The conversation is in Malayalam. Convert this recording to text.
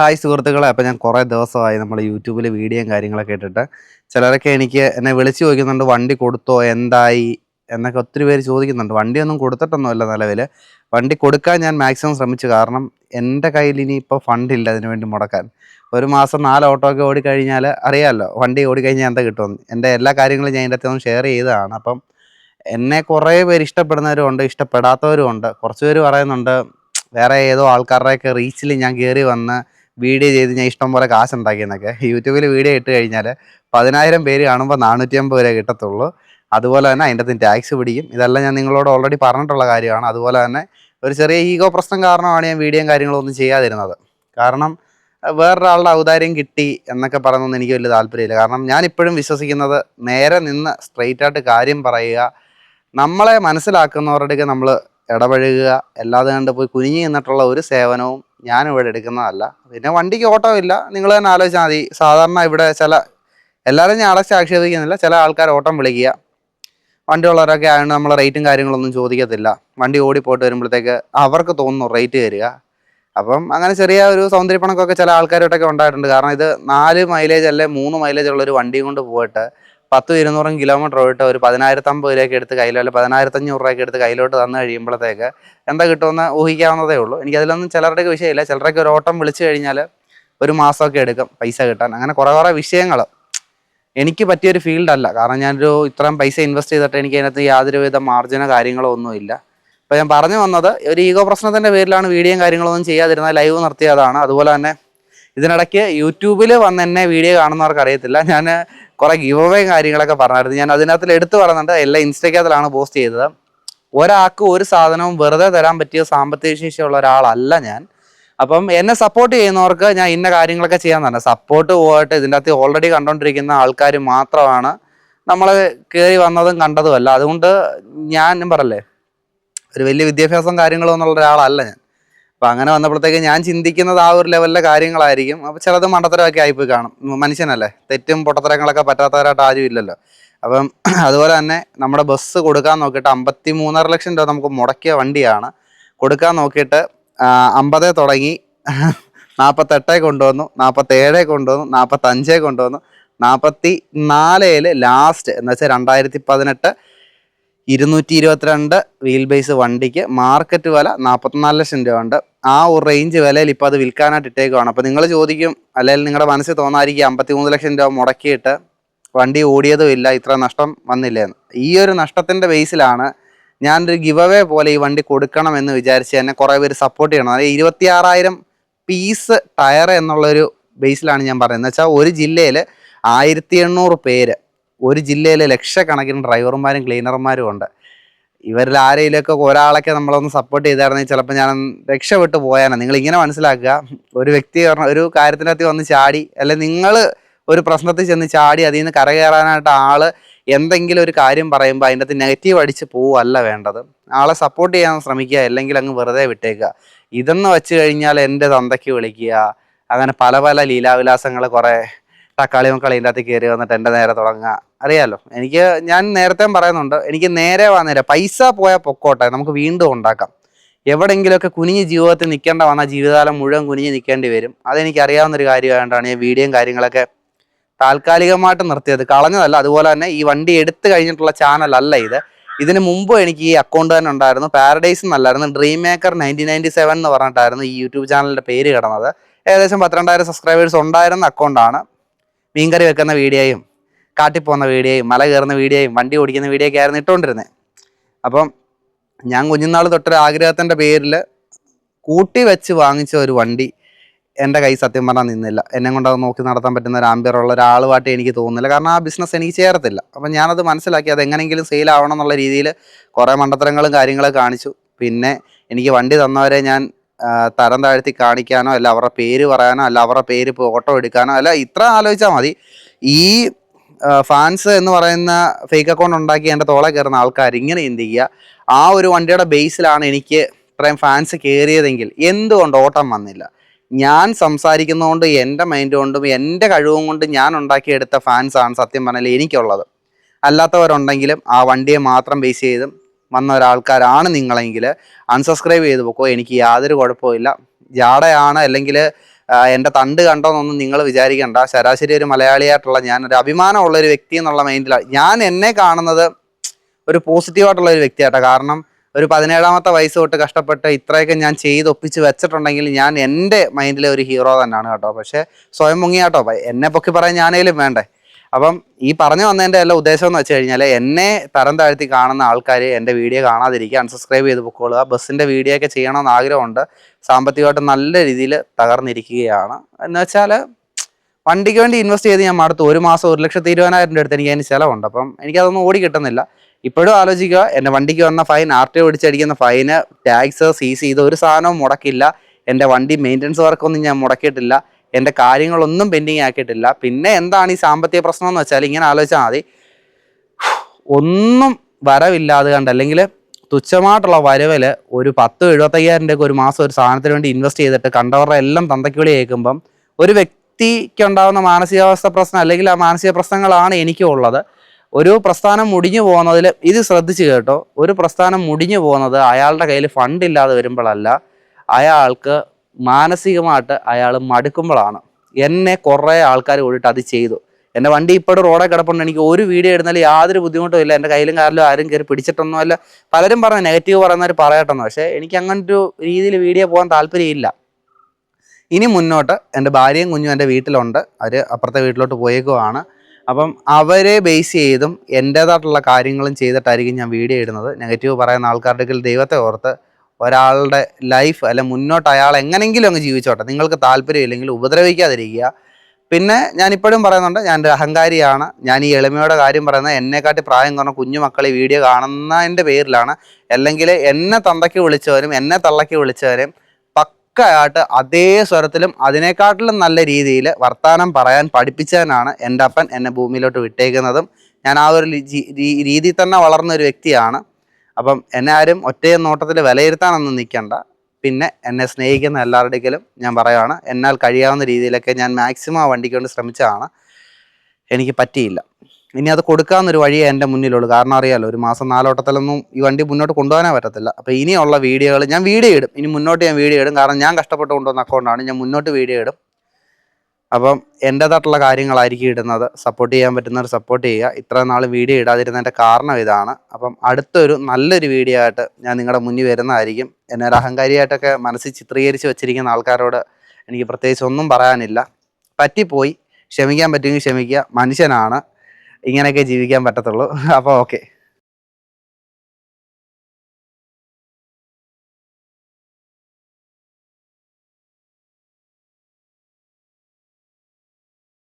ഹായ് സുഹൃത്തുക്കളെ അപ്പോൾ ഞാൻ കുറേ ദിവസമായി നമ്മൾ യൂട്യൂബിൽ വീഡിയോയും കാര്യങ്ങളൊക്കെ ഇട്ടിട്ട്. ചിലരൊക്കെ എനിക്ക് എന്നെ വിളിച്ചു ചോദിക്കുന്നുണ്ട് വണ്ടി കൊടുത്തോ എന്തായി എന്നൊക്കെ ഒത്തിരി പേര് ചോദിക്കുന്നുണ്ട്. വണ്ടിയൊന്നും കൊടുത്തിട്ടൊന്നുമില്ല നിലവിൽ വണ്ടി കൊടുക്കാൻ ഞാൻ മാക്സിമം ശ്രമിച്ചു. കാരണം എന്റെ കയ്യിൽ ഇനി ഇപ്പോൾ ഫണ്ടില്ല അതിന് വേണ്ടി മുടക്കാൻ. ഒരു മാസം നാല് ഓട്ടോ ഒക്കെ ഓടിക്കഴിഞ്ഞാൽ അറിയാമല്ലോ വണ്ടി ഓടിക്കഴിഞ്ഞാൽ എന്താ കിട്ടുമെന്ന്. എന്റെ എല്ലാ കാര്യങ്ങളും ഞാൻ എന്റെ അത്യാവശ്യം ഷെയർ ചെയ്തതാണ്. അപ്പം എന്നെ കുറേ പേര് ഇഷ്ടപ്പെടുന്നവരും ഉണ്ട് ഇഷ്ടപ്പെടാത്തവരും ഉണ്ട്. കുറച്ച് പേര് പറയുന്നുണ്ട് വേറെ ഏതോ ആൾക്കാരുടെയൊക്കെ റീച്ചിൽ ഞാൻ കയറി വന്ന് വീഡിയോ ചെയ്ത് ഞാൻ ഇഷ്ടം പോലെ കാശ് ഉണ്ടാക്കിയെന്നൊക്കെ യൂട്യൂബിൽ വീഡിയോ ഇട്ട് കഴിഞ്ഞാൽ പതിനായിരം പേര് കാണുമ്പോൾ നാനൂറ്റി അമ്പത് രൂപ കിട്ടത്തുള്ളൂ. അതുപോലെ തന്നെ അതിന്റെ അകത്ത് ടാക്സ് പിടിക്കും. ഇതെല്ലാം ഞാൻ നിങ്ങളോട് ഓൾറെഡി പറഞ്ഞിട്ടുള്ള കാര്യമാണ്. അതുപോലെ തന്നെ ഒരു ചെറിയ ഈഗോ പ്രശ്നം കാരണമാണ് ഞാൻ വീഡിയോയും കാര്യങ്ങളും ഒന്നും ചെയ്യാതിരുന്നത്. കാരണം വേറൊരാളുടെ ഔദാര്യം കിട്ടി എന്നൊക്കെ പറയുന്നൊന്നും എനിക്ക് വലിയ താല്പര്യമില്ല. കാരണം ഞാൻ ഇപ്പോഴും വിശ്വസിക്കുന്നത് നേരെ നിന്ന് സ്ട്രെയിറ്റ് ആയിട്ട് കാര്യം പറയുക നമ്മളെ മനസ്സിലാക്കുന്നവരുടെ നമ്മൾ ഇടപഴകുക അല്ലാതെ കണ്ട് പോയി കുനിഞ്ഞു നിന്നിട്ടുള്ള ഒരു സേവനവും ഞാൻ ഇവിടെ എടുക്കുന്നതല്ല. പിന്നെ വണ്ടിക്ക് ഓട്ടോ ഇല്ല. നിങ്ങൾ തന്നെ ആലോചിച്ചാൽ മതി. സാധാരണ ഇവിടെ ചില എല്ലാവരും ഞാൻ അടച്ച് ആക്ഷേപിക്കുന്നില്ല. ചില ആൾക്കാർ ഓട്ടം വിളിക്കുക. വണ്ടി ഉള്ളവരൊക്കെ ആയതുകൊണ്ട് നമ്മൾ റേറ്റും കാര്യങ്ങളൊന്നും ചോദിക്കത്തില്ല. വണ്ടി ഓടി പോയിട്ട് വരുമ്പോഴത്തേക്ക് അവർക്ക് തോന്നുന്നു റേറ്റ് തരിക അപ്പം അങ്ങനെ ചെറിയ ഒരു സൗന്ദര്യപ്പണക്കൊക്കെ ചില ആൾക്കാരോട്ടൊക്കെ ഉണ്ടായിട്ടുണ്ട്. കാരണം ഇത് നാല് മൈലേജ് അല്ലെ മൂന്ന് മൈലേജ് ഉള്ള ഒരു വണ്ടിയും കൊണ്ട് പോയിട്ട് പത്തും ഇരുന്നൂറും കിലോമീറ്റർ പോയിട്ട് ഒരു പതിനായിരത്തമ്പത് രൂപയ്ക്ക് എടുത്ത് കയ്യിലോ അല്ലെ പതിനായിരത്തഞ്ഞൂറ് രൂപയ്ക്ക് എടുത്ത് കയ്യിലോട്ട് തന്നു കഴിയുമ്പോഴത്തേക്ക് എന്താ കിട്ടുമെന്ന് ഊഹിക്കാവുന്നതേ ഉള്ളൂ. എനിക്ക് അതിലൊന്നും ചിലരുടെയൊക്കെ വിഷയമില്ല. ചിലരൊക്കെ ഒരു ഓട്ടം വിളിച്ചു കഴിഞ്ഞാൽ ഒരു മാസമൊക്കെ എടുക്കും പൈസ കിട്ടാൻ. അങ്ങനെ കുറേ കുറേ വിഷയങ്ങൾ എനിക്ക് പറ്റിയൊരു ഫീൽഡല്ല കാരണം ഞാനൊരു ഇത്രയും പൈസ ഇൻവെസ്റ്റ് ചെയ്തിട്ട് എനിക്ക് അതിനകത്ത് യാതൊരുവിധ മാർജിനോ കാര്യങ്ങളോ ഒന്നുമില്ല. അപ്പോൾ ഞാൻ പറഞ്ഞു വന്നത് ഒരു ഈഗോ പ്രശ്നത്തിന്റെ പേരിലാണ് വീഡിയോയും കാര്യങ്ങളൊന്നും ചെയ്യാതിരുന്നത് ലൈവ് നിർത്തിയതാണ്. അതുപോലെ തന്നെ ഇതിനിടയ്ക്ക് യൂട്യൂബിൽ വന്ന് എന്നെ വീഡിയോ കാണുന്നവർക്ക് അറിയത്തില്ല. ഞാൻ കുറേ ഗിവ് അവേ കാര്യങ്ങളൊക്കെ പറഞ്ഞായിരുന്നു. ഞാൻ അതിനകത്തിൽ എടുത്തു പറയുന്നുണ്ട്. എല്ലാം ഇൻസ്റ്റഗ്രാമിലാണ് പോസ്റ്റ് ചെയ്തത്. ഒരാൾക്ക് ഒരു സാധനവും വെറുതെ തരാൻ പറ്റിയ സാമ്പത്തിക ശേഷിയുള്ള ഒരാളല്ല ഞാൻ. അപ്പം എന്നെ സപ്പോർട്ട് ചെയ്യുന്നവർക്ക് ഞാൻ ഇന്ന കാര്യങ്ങളൊക്കെ ചെയ്യാൻ തന്നെ സപ്പോർട്ട് പോയിട്ട് ഇതിന്റെ അകത്ത് ഓൾറെഡി കണ്ടുകൊണ്ടിരിക്കുന്ന ആൾക്കാർ മാത്രമാണ് നമ്മൾ കയറി വന്നതും കണ്ടതുമല്ല അതുകൊണ്ട് ഞാൻ പറയല്ലേ ഒരു വലിയ വിദ്യാഭ്യാസം കാര്യങ്ങളൊന്നുള്ള ഒരാളല്ല ഞാൻ. അപ്പം അങ്ങനെ വന്നപ്പോഴത്തേക്ക് ഞാൻ ചിന്തിക്കുന്നത് ആ ഒരു ലെവലിലെ കാര്യങ്ങളായിരിക്കും. അപ്പോൾ ചിലത് മണ്ടത്തരമൊക്കെ ആയിപ്പോയി കാണും. മനുഷ്യനല്ലേ? തെറ്റും പൊട്ടത്തരങ്ങളൊക്കെ പറ്റാത്തവരായിട്ട് ആരും ഇല്ലല്ലോ അപ്പം അതുപോലെ തന്നെ നമ്മുടെ ബസ് കൊടുക്കാൻ നോക്കിയിട്ട് അമ്പത്തി മൂന്നര ലക്ഷം രൂപ നമുക്ക് മുടക്കിയ വണ്ടിയാണ്. കൊടുക്കാൻ നോക്കിയിട്ട് അമ്പതേ തുടങ്ങി. നാൽപ്പത്തെട്ടേ കൊണ്ടുവന്നു. നാൽപ്പത്തേഴേ കൊണ്ടുവന്നു. നാൽപ്പത്തഞ്ചേ കൊണ്ടുവന്നു. നാൽപ്പത്തി നാലേൽ ലാസ്റ്റ് എന്ന് വെച്ചാൽ രണ്ടായിരത്തി പതിനെട്ട് ഇരുന്നൂറ്റി ഇരുപത്തിരണ്ട് വീൽ ബേസ് വണ്ടിക്ക് മാർക്കറ്റ് വില നാൽപ്പത്തിനാല് ലക്ഷം രൂപ ഉണ്ട് ആ ഒരു റേഞ്ച് വിലയിൽ ഇപ്പോൾ അത് വിൽക്കാനായിട്ട് ഇട്ടേക്കുവാണ്. അപ്പോൾ നിങ്ങൾ ചോദിക്കും അല്ലെങ്കിൽ നിങ്ങളുടെ മനസ്സിൽ തോന്നാതിരിക്കും അമ്പത്തി മൂന്ന് ലക്ഷം രൂപ മുടക്കിയിട്ട് വണ്ടി ഓടിയതും ഇല്ല ഇത്ര നഷ്ടം വന്നില്ലേന്ന്. ഈ ഒരു നഷ്ടത്തിന്റെ ബേസിലാണ് ഞാനൊരു ഗിവ് അവേ പോലെ ഈ വണ്ടി കൊടുക്കണം എന്ന് വിചാരിച്ച് എന്നെ കുറേ പേര് സപ്പോർട്ട് ചെയ്യണം. അതായത് ഇരുപത്തിയാറായിരം പീസ് ടയർ എന്നുള്ളൊരു ബേസിലാണ് ഞാൻ പറയുന്നത്. വെച്ചാൽ ഒരു ജില്ലയിൽ ആയിരത്തി എണ്ണൂറ് പേര് ഒരു ജില്ലയിലെ ലക്ഷക്കണക്കിന് ഡ്രൈവർമാരും ക്ലീനർമാരും ഉണ്ട്. ഇവരിൽ ആരെയിലൊക്കെ ഒരാളൊക്കെ നമ്മളൊന്ന് സപ്പോർട്ട് ചെയ്തായിരുന്നെങ്കിൽ ചിലപ്പോൾ ഞാൻ രക്ഷപ്പെട്ടു പോയാനെ. നിങ്ങൾ ഇങ്ങനെ മനസ്സിലാക്കുക. ഒരു വ്യക്തി ഒരു കാര്യത്തിനകത്ത് വന്ന് ചാടി അല്ലെ നിങ്ങൾ ഒരു പ്രശ്നത്തിൽ ചെന്ന് ചാടി അതിൽ നിന്ന് കരകയറാനായിട്ട് ആൾ എന്തെങ്കിലും ഒരു കാര്യം പറയുമ്പോൾ അതിന്റെ അകത്ത് നെഗറ്റീവ് അടിച്ച് പോവല്ല വേണ്ടത്. ആളെ സപ്പോർട്ട് ചെയ്യാൻ ശ്രമിക്കുക അല്ലെങ്കിൽ അങ്ങ് വെറുതെ വിട്ടേക്കുക. ഇതെന്ന് വെച്ച് കഴിഞ്ഞാൽ എന്റെ തന്തയ്ക്ക് വിളിക്കുക. അങ്ങനെ പല പല ലീലാവിലാസങ്ങൾ കുറേ തക്കാളി മക്കളതിന്റെ അകത്ത് കയറി വന്നിട്ട് എന്റെ നേരെ തുടങ്ങുക. അറിയാലോ? എനിക്ക് ഞാൻ നേരത്തെ പറയുന്നുണ്ട് എനിക്ക് നേരെ വന്നേരം പൈസ പോയാൽ പൊക്കോട്ടെ നമുക്ക് വീണ്ടും ഉണ്ടാക്കാം. എവിടെയെങ്കിലുമൊക്കെ കുനിഞ്ഞ് ജീവിതത്തിൽ നിൽക്കേണ്ട വന്നാൽ ജീവിതകാലം മുഴുവൻ കുനിഞ്ഞ് നിൽക്കേണ്ടി വരും. അതെനിക്ക് അറിയാവുന്ന ഒരു കാര്യമായതുകൊണ്ടാണ് ഞാൻ വീഡിയോയും കാര്യങ്ങളൊക്കെ താൽക്കാലികമായിട്ട് നിർത്തിയത്. കളഞ്ഞതല്ല അതുപോലെ തന്നെ ഈ വണ്ടി എടുത്തു കഴിഞ്ഞിട്ടുള്ള ചാനലല്ല ഇത്. ഇതിന് മുമ്പ് എനിക്ക് ഈ അക്കൗണ്ട് തന്നെ ഉണ്ടായിരുന്നു. Paradise എന്നല്ലായിരുന്നു dream maker nineteen ninety seven എന്ന് പറഞ്ഞിട്ടായിരുന്നു ഈ യൂട്യൂബ് ചാനലിന്റെ പേര് കിടന്നത്. ഏകദേശം പന്ത്രണ്ടായിരം സബ്സ്ക്രൈബേഴ്സ് ഉണ്ടായിരുന്ന അക്കൗണ്ടാണ് മീൻകറി വെക്കുന്ന വീഡിയോയും കാട്ടി പോകുന്ന വീഡിയോയും മല കയറുന്ന വീഡിയോയും വണ്ടി ഓടിക്കുന്ന വീഡിയോ ഒക്കെ ആയിരുന്നു ഇട്ടുകൊണ്ടിരുന്നത് അപ്പം ഞാൻ കുഞ്ഞുനാൾ തൊട്ടൊരു ആഗ്രഹത്തിന്റെ പേരിൽ കൂട്ടി വെച്ച് വാങ്ങിച്ച ഒരു വണ്ടി എന്റെ കൈ സത്യം പറഞ്ഞാൽ നിന്നില്ല. എന്നെ കൊണ്ട് അത് നോക്കി നടത്താൻ പറ്റുന്ന ഒരു ആംബിയറുള്ള ഒരാളുമായിട്ട് എനിക്ക് തോന്നുന്നില്ല. കാരണം ആ ബിസിനസ് എനിക്ക് ചേരത്തില്ല. അപ്പം ഞാനത് മനസ്സിലാക്കി അത് എങ്ങനെയെങ്കിലും സെയിൽ ആവണം എന്നുള്ള രീതിയിൽ കുറേ മണ്ടത്തരങ്ങളും കാര്യങ്ങളൊക്കെ കാണിച്ചു. പിന്നെ എനിക്ക് വണ്ടി തന്നവരെ ഞാൻ തരം താഴ്ത്തി കാണിക്കാനോ അല്ല അവരുടെ പേര് പറയാനോ അല്ല അവരുടെ പേര് ഫോട്ടോ എടുക്കാനോ അല്ല ഇത്ര ആലോചിച്ചാൽ മതി. ഈ ഫാൻസ് എന്ന് പറയുന്ന ഫേക്ക് അക്കൗണ്ട് ഉണ്ടാക്കി എന്റെ തോളെ കയറുന്ന ആൾക്കാർ ഇങ്ങനെ ചിന്തിക്കുക ആ ഒരു വണ്ടിയുടെ ബേസിലാണ് എനിക്ക് ഇത്രയും ഫാൻസ് കയറിയതെങ്കിൽ എന്തുകൊണ്ട് ഓട്ടം വന്നില്ല? ഞാൻ സംസാരിക്കുന്നതുകൊണ്ട് എന്റെ മൈൻഡ് കൊണ്ടും എന്റെ കഴിവും കൊണ്ട് ഞാൻ ഉണ്ടാക്കിയെടുത്ത ഫാൻസാണ് സത്യം പറഞ്ഞാൽ എനിക്കുള്ളത്. അല്ലാത്തവരുണ്ടെങ്കിലും ആ വണ്ടിയെ മാത്രം ബേസ് ചെയ്തും വന്ന ഒരാൾക്കാരാണ് നിങ്ങളെങ്കിൽ അൺസബ്സ്ക്രൈബ് ചെയ്ത് പോക്കോ എനിക്ക് യാതൊരു കുഴപ്പമില്ല ജാടയാണ് അല്ലെങ്കിൽ എന്റെ തണ്ട് കണ്ടോന്നൊന്നും നിങ്ങൾ വിചാരിക്കണ്ട. ശരാശരി ഒരു മലയാളിയായിട്ടുള്ള ഞാൻ ഒരു അഭിമാനമുള്ള ഒരു വ്യക്തി എന്നുള്ള മൈൻഡിലാണ്. ഞാൻ എന്നെ കാണുന്നത് ഒരു പോസിറ്റീവായിട്ടുള്ള ഒരു വ്യക്തിയാട്ടോ. കാരണം ഒരു പതിനേഴാമത്തെ വയസ്സ് തൊട്ട് കഷ്ടപ്പെട്ട് ഇത്രയൊക്കെ ഞാൻ ചെയ്ത് ഒപ്പിച്ച് വെച്ചിട്ടുണ്ടെങ്കിൽ ഞാൻ എന്റെ മൈൻഡിലെ ഒരു ഹീറോ തന്നെയാണ് കേട്ടോ. പക്ഷേ സ്വയം മുങ്ങിയാട്ടോ. എന്നെ പൊക്കി പറയാൻ ഞാനേലും വേണ്ടേ? അപ്പം ഈ പറഞ്ഞു വന്നതിന്റെ എല്ലാ ഉദ്ദേശം എന്ന് വെച്ച് കഴിഞ്ഞാൽ എന്നെ തരം താഴ്ത്തി കാണുന്ന ആൾക്കാർ എന്റെ വീഡിയോ കാണാതിരിക്കുക അൺസബ്സ്ക്രൈബ് ചെയ്ത് പൊക്കോളുക ബസ്സിന്റെ വീഡിയോ ഒക്കെ ചെയ്യണമെന്ന് ആഗ്രഹമുണ്ട്. സാമ്പത്തികമായിട്ട് നല്ല രീതിയിൽ തകർന്നിരിക്കുകയാണ്. എന്ന് വെച്ചാൽ വണ്ടിക്ക് വേണ്ടി ഇൻവെസ്റ്റ് ചെയ്ത് ഞാൻ മടുത്തു. ഒരു മാസം ഒരു ലക്ഷത്തി ഇരുപതിനായിരം രൂപ എടുത്ത് എനിക്ക് അതിന് ചിലവുണ്ട്. അപ്പം എനിക്കതൊന്നും ഓടി കിട്ടുന്നില്ല. ഇപ്പോഴും ആലോചിക്കുക എന്റെ വണ്ടിക്ക് വന്ന ഫൈൻ ആർ ടി ഓടിച്ചടിക്കുന്ന ഫൈന് ടാക്സ് സി സി ഇത് ഒരു സാധനവും മുടക്കില്ല. എന്റെ വണ്ടി മെയിന്റനൻസ് വർക്കൊന്നും ഞാൻ മുടക്കിയിട്ടില്ല. എന്റെ കാര്യങ്ങളൊന്നും പെൻഡിങ് ആക്കിയിട്ടില്ല. പിന്നെ എന്താണ് ഈ സാമ്പത്തിക പ്രശ്നം എന്ന് വെച്ചാൽ ഇങ്ങനെ ആലോചിച്ചാൽ മതി. ഒന്നും വരവില്ലാതെ കണ്ട് അല്ലെങ്കിൽ തുച്ഛമായിട്ടുള്ള വരവിൽ ഒരു പത്ത് എഴുപത്തയ്യായിരം രൂപ ഒരു മാസം ഒരു സാധനത്തിന് വേണ്ടി ഇൻവെസ്റ്റ് ചെയ്തിട്ട് കണ്ടവരുടെ എല്ലാം തന്തയ്ക്കുള്ളി കേൾക്കുമ്പം ഒരു വ്യക്തിക്ക് ഉണ്ടാകുന്ന മാനസികാവസ്ഥ പ്രശ്നം അല്ലെങ്കിൽ ആ മാനസിക പ്രശ്നങ്ങളാണ് എനിക്കും ഉള്ളത്. ഒരു പ്രസ്ഥാനം മുടിഞ്ഞു പോകുന്നതിൽ ഇത് ശ്രദ്ധിച്ചു കേട്ടോ. ഒരു പ്രസ്ഥാനം മുടിഞ്ഞു പോകുന്നത് അയാളുടെ കയ്യിൽ ഫണ്ട് ഇല്ലാതെ വരുമ്പോഴല്ല. അയാൾക്ക് മാനസികമായിട്ട് അയാൾ മടുക്കുമ്പോഴാണ്. എന്നെ കുറേ ആൾക്കാർ കൂടിയിട്ട് അത് ചെയ്തു. എന്റെ വണ്ടി ഇപ്പോഴും റോഡെ കിടപ്പുണ്ട്. എനിക്ക് ഒരു വീഡിയോ ഇടുന്നതിൽ യാതൊരു ബുദ്ധിമുട്ടും ഇല്ല. എന്റെ കയ്യിലും കാറിലും ആരും കയറി പിടിച്ചിട്ടൊന്നും അല്ല പലരും പറഞ്ഞ നെഗറ്റീവ് പറയുന്നവർ പറയട്ടെന്ന്. പക്ഷേ എനിക്ക് അങ്ങനെ ഒരു രീതിയിൽ വീഡിയോ പോകാൻ താല്പര്യമില്ല. ഇനി മുന്നോട്ട് എന്റെ ഭാര്യയും കുഞ്ഞും എന്റെ വീട്ടിലുണ്ട്. അവർ അപ്പുറത്തെ വീട്ടിലോട്ട് പോയേക്കുവാണ്. അപ്പം അവരെ ബേസ് ചെയ്തും എന്റേതായിട്ടുള്ള കാര്യങ്ങളും ചെയ്തിട്ടായിരിക്കും ഞാൻ വീഡിയോ ഇടുന്നത്. നെഗറ്റീവ് പറയുന്ന ആൾക്കാരുടെ ദൈവത്തെ ഓർത്ത് ഒരാളുടെ ലൈഫ് അല്ല മുന്നോട്ട് അയാൾ എങ്ങനെങ്കിലും അങ്ങ് ജീവിച്ചോട്ടെ. നിങ്ങൾക്ക് താല്പര്യമില്ലെങ്കിൽ ഉപദ്രവിക്കാതിരിക്കുക. പിന്നെ ഞാൻ ഇപ്പോഴും പറയുന്നുണ്ട് ഞാൻ ഒരു അഹങ്കാരിയാണ്. ഞാൻ ഈ എളിമയുടെ കാര്യം പറയുന്നത് എന്നെക്കാട്ടി പ്രായം കുറഞ്ഞ കുഞ്ഞു മക്കൾ ഈ വീഡിയോ കാണുന്നതിന്റെ പേരിലാണ്. അല്ലെങ്കിൽ എന്നെ തന്തയ്ക്ക് വിളിച്ചവരും എന്നെ തള്ളയ്ക്ക് വിളിച്ചവരും പക്കയായിട്ട് അതേ സ്വരത്തിലും അതിനേക്കാട്ടിലും നല്ല രീതിയിൽ വർത്തമാനം പറയാൻ പഠിപ്പിച്ചവനാണ് എന്റെ അപ്പൻ എന്നെ ഭൂമിയിലോട്ട് വിട്ടേക്കുന്നതും. ഞാൻ ആ ഒരു രീതിയിൽ തന്നെ വളർന്ന ഒരു വ്യക്തിയാണ്. അപ്പം എന്നെ ആരും ഒറ്റ നോട്ടത്തിൽ വിലയിരുത്താനൊന്നും നിൽക്കണ്ട പിന്നെ എന്നെ സ്നേഹിക്കുന്ന എല്ലാവരുടെയും ഞാൻ പറയുകയാണ് എന്നാൽ കഴിയാവുന്ന രീതിയിലൊക്കെ ഞാൻ മാക്സിമം ആ വണ്ടിക്ക് വേണ്ടി ശ്രമിച്ചതാണ്. എനിക്ക് പറ്റിയില്ല. ഇനി അത് കൊടുക്കാവുന്നൊരു വഴി എന്റെ മുന്നിലുള്ളൂ. കാരണം അറിയാലോ ഒരു മാസം നാലോട്ടത്തിലൊന്നും ഈ വണ്ടി മുന്നോട്ട് കൊണ്ടുപോകാനേ പറ്റത്തില്ല. അപ്പോൾ ഇനിയുള്ള വീഡിയോകൾ ഞാൻ വീഡിയോ ഇടും. ഇനി മുന്നോട്ട് ഞാൻ വീഡിയോ ഇടും. കാരണം ഞാൻ കഷ്ടപ്പെട്ട് കൊണ്ടുവന്ന അക്കൗണ്ടാണ് ഞാൻ മുന്നോട്ട് വീഡിയോ ഇടും. അപ്പം എന്റേതായിട്ടുള്ള കാര്യങ്ങളായിരിക്കും ഇടുന്നത്. സപ്പോർട്ട് ചെയ്യാൻ പറ്റുന്നവർ സപ്പോർട്ട് ചെയ്യുക. ഇത്ര നാൾ വീഡിയോ ഇടാതിരുന്നതിന്റെ കാരണം ഇതാണ്. അപ്പം അടുത്തൊരു നല്ലൊരു വീഡിയോ ആയിട്ട് ഞാൻ നിങ്ങളുടെ മുന്നിൽ വരുന്നതായിരിക്കും. എന്നെ ഒരു അഹങ്കാരിയായിട്ടൊക്കെ മനസ്സിൽ ചിത്രീകരിച്ച് വെച്ചിരിക്കുന്ന ആൾക്കാരോട് എനിക്ക് പ്രത്യേകിച്ച് ഒന്നും പറയാനില്ല. പറ്റിപ്പോയി. ക്ഷമിക്കാൻ പറ്റുമെങ്കിൽ ക്ഷമിക്കുക. മനുഷ്യനാണ്. ഇങ്ങനെയൊക്കെ ജീവിക്കാൻ പറ്റത്തുള്ളൂ. അപ്പോൾ ഓക്കെ